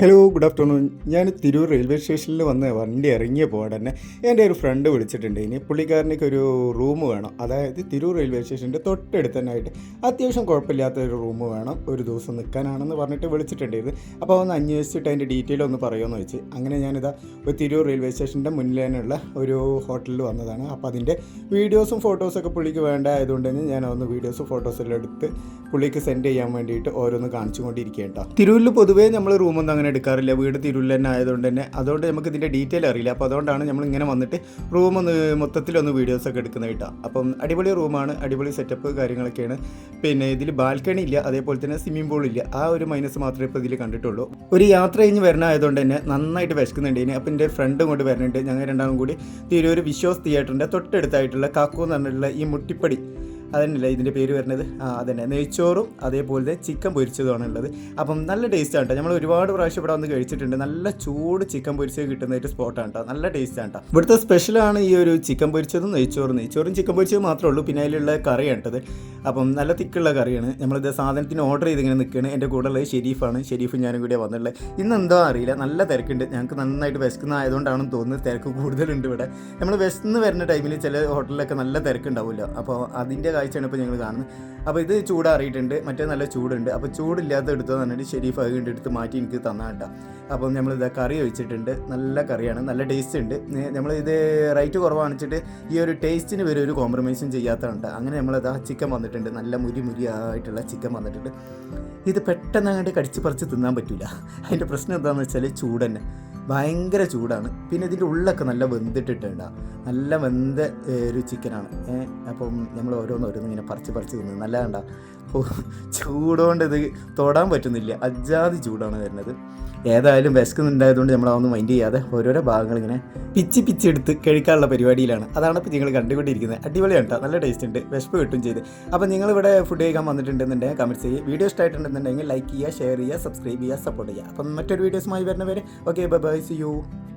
Hello good afternoon ഞാൻ Tirur railway സ്റ്റേഷനിൽ വന്ന് വണ്ടി ഇറങ്ങിയ പോകാൻ തന്നെ എന്റെ ഒരു ഫ്രണ്ട് വിളിച്ചിട്ടുണ്ട്. ഇനി പുള്ളിക്കാരനേക്ക് ഒരു റൂം വേണം. അതായത് തിരൂർ റെയിൽവേ സ്റ്റേഷന്റെ തൊട്ടടുത്ത് തന്നെ ആയിട്ട് അത്യാവശ്യം കുഴപ്പമില്ലാത്ത ഒരു റൂം വേണം. ഒരു ദിവസം നിൽക്കാനാണെന്ന് പറഞ്ഞിട്ട് വിളിച്ചിട്ടുണ്ടായിരുന്നു. അപ്പോൾ ഒന്ന് അന്വേഷിച്ചിട്ട് അതിന്റെ ഡീറ്റെയിൽ ഒന്ന് പറയുമെന്ന് വെച്ച്. അങ്ങനെ ഞാനിതാ ഒരു തിരൂർ റെയിൽവേ സ്റ്റേഷന്റെ മുന്നിൽ തന്നെയുള്ള ഒരു ഹോട്ടലിൽ വന്നതാണ്. അപ്പോൾ അതിന്റെ വീഡിയോസും ഫോട്ടോസൊക്കെ പുള്ളിക്ക് വേണ്ട ആയതുകൊണ്ട് തന്നെ ഞാൻ ഒന്ന് വീഡിയോസും ഫോട്ടോസെല്ലാം എടുത്ത് പുള്ളിക്ക് സെൻഡ് ചെയ്യാൻ വേണ്ടിയിട്ട് ഓരോന്ന് കാണിച്ചുകൊണ്ടിരിക്കുകയാണ് കേട്ടോ തിരൂരിൽ പൊതുവേ നമ്മൾ റൂമൊന്നും അങ്ങനെ എടുക്കാറില്ല വീട് തിരുവല്ല തന്നെ ആയതുകൊണ്ട് തന്നെ. അതുകൊണ്ട് നമുക്ക് ഇതിന്റെ ഡീറ്റെയിൽ അറിയില്ല. അപ്പോൾ അതുകൊണ്ടാണ് നമ്മൾ ഇങ്ങനെ വന്നിട്ട് റൂം ഒന്ന് മൊത്തത്തിലൊന്ന് വീഡിയോസൊക്കെ എടുക്കുന്നത് കേട്ടോ. അപ്പം അടിപൊളി റൂമാണ് അടിപൊളി സെറ്റപ്പ് കാര്യങ്ങളൊക്കെയാണ്. പിന്നെ ഇതിൽ ബാൽക്കണി ഇല്ല അതേപോലെ തന്നെ സ്വിമ്മിംഗ് പൂൾ ഇല്ല. ആ ഒരു മൈനസ് മാത്രമേ ഇപ്പോൾ ഇതിൽ കണ്ടിട്ടുള്ളൂ. ഒരു യാത്ര കഴിഞ്ഞ് വരണ ആയതുകൊണ്ട് തന്നെ നന്നായിട്ട് വിശക്കുന്നുണ്ട് ഇനി. അപ്പം എന്റെ ഫ്രണ്ട് കൊണ്ട് വരുന്നുണ്ട്. ഞങ്ങൾ രണ്ടാളും കൂടി തിരൂർ വിശ്വാസ് തിയേറ്ററിന്റെ തൊട്ടടുത്തായിട്ടുള്ള കാക്കു എന്ന് പറഞ്ഞിട്ടുള്ള ഈ മുട്ടിപ്പടി. അതന്നെയല്ലേ ഇതിന്റെ പേര് വരുന്നത്? അതന്നെ. നെയ്ച്ചോറും അതേപോലെ ചിക്കൻ പൊരിച്ചതുമാണ് ഉള്ളത്. അപ്പം നല്ല ടേസ്റ്റാണ് കേട്ടോ നമ്മൾ ഒരുപാട് പ്രാവശ്യം ഇവിടെ വന്ന് കഴിച്ചിട്ടുണ്ട്. നല്ല ചൂട് ചിക്കൻ പൊരിച്ചത് കിട്ടുന്ന ഒരു സ്പോട്ടാണ് കേട്ടോ നല്ല ടേസ്റ്റാണ് കേട്ടോ ഇവിടുത്തെ സ്പെഷ്യലാണ് ഈ ഒരു ചിക്കൻ പൊരിച്ചതും നെയ്ച്ചോറും. നെയ്ച്ചോറും ചിക്കൻ പൊരിച്ചതും മാത്രമേ ഉള്ളൂ. പിന്നെ അതിലുള്ള കറിയാണ് കേട്ടത് അപ്പം നല്ല തിക്കുള്ള കറിയാണ്. നമ്മളിത് സാധനത്തിന് ഓർഡർ ചെയ്ത് ഇങ്ങനെ നിൽക്കുകയാണ് എന്റെ കൂടെ ഉള്ളത് ഷെരീഫാണ്. ഷെരീഫ് ഞാനും കൂടെ വന്നിട്ടുള്ളത് ഇന്ന് എന്തോ അറിയില്ല. നല്ല തിരക്കുണ്ട്. ഞങ്ങൾക്ക് നന്നായിട്ട് വിശക്കുന്ന ആയതുകൊണ്ടാണെന്ന് തോന്നുന്നത് തിരക്ക് കൂടുതലുണ്ട് ഇവിടെ. നമ്മൾ വിശന്ന് വരുന്ന ടൈമിൽ ചില ഹോട്ടലിലൊക്കെ നല്ല തിരക്കുണ്ടാവുമല്ലോ. അപ്പോൾ അതിന്റെ കാഴ്ചയാണ് ഇപ്പോൾ ഞങ്ങൾ കാണുന്നത്. അപ്പോൾ ഇത് ചൂടാറിയിട്ടുണ്ട് മറ്റേ നല്ല ചൂടുണ്ട്. അപ്പോൾ ചൂടില്ലാത്ത എടുത്തതെന്ന് പറഞ്ഞിട്ട് ഷെരീഫ് അത് കണ്ട് എടുത്ത് മാറ്റി എനിക്ക് തന്നാ കേട്ടോ. അപ്പം നമ്മൾ കറി ഒഴിച്ചിട്ടുണ്ട്. നല്ല കറിയാണ്. നല്ല ടേസ്റ്റ് ഉണ്ട്. നമ്മൾ ഇത് റേറ്റ് കുറവാണിച്ചിട്ട് ഈ ഒരു ടേസ്റ്റിന് വരെ ഒരു കോംപ്രമൈസും ചെയ്യാത്തതുണ്ട് അങ്ങനെ നമ്മളിതാ ചിക്കൻ വന്നിട്ടുണ്ട്. നല്ല മുരി മുരിയായിട്ടുള്ള ചിക്കൻ വന്നിട്ടുണ്ട്. ഇത് പെട്ടെന്ന് അങ്ങോട്ട് കടിച്ച് പറിച്ച് തിന്നാൻ പറ്റില്ല അതിന്റെ പ്രശ്നം എന്താണെന്ന് വെച്ചാൽ ചൂട് തന്നെ ഭയങ്കര ചൂടാണ്. പിന്നെ ഇതിന്റെ ഉള്ളൊക്കെ നല്ല വെന്തിട്ടിട്ടുണ്ട്. നല്ല വെന്ത ഒരു ചിക്കനാണ്. അപ്പം നമ്മൾ ഓരോന്ന് ഓരോന്ന് ഇങ്ങനെ പറിച്ച് പറിച്ച് തിന്നു. നല്ല കണ്ട ചൂടുകൊണ്ട് ഇത് തൊടാൻ പറ്റുന്നില്ല. അജാതി ചൂടാണ് വരുന്നത്. ഏതായാലും വിശക്കുന്നുണ്ടായതുകൊണ്ട് നമ്മൾ മൈൻഡ് ചെയ്യാതെ ഓരോരോ ഭാഗങ്ങൾ ഇങ്ങനെ പിച്ചി പിച്ച് എടുത്ത് കഴിക്കാനുള്ള പരിപാടിയിലാണ്. അതാണ് ഇപ്പോൾ നിങ്ങൾ കണ്ടുകൊണ്ടിരിക്കുന്നത്. അടിപൊളിയാണ് കേട്ടോ നല്ല ടേസ്റ്റ് ഉണ്ട്. വിശപ്പ് കിട്ടും ചെയ്ത്. അപ്പോൾ നിങ്ങളിവിടെ ഫുഡ് കഴിക്കാൻ വന്നിട്ടുണ്ടെന്നുണ്ടെങ്കിൽ കമന്റ്സ് ചെയ്യുക. വീഡിയോ ഇഷ്ടമായിട്ടുണ്ടെന്നുണ്ടെങ്കിൽ ലൈക്ക് ചെയ്യുക ഷെയർ ചെയ്യുക സബ്സ്ക്രൈബ് ചെയ്യുക സപ്പോർട്ട് ചെയ്യുക. അപ്പം മറ്റൊരു വീഡിയോസുമായി വരുന്നവരെ okay bye bye I see you.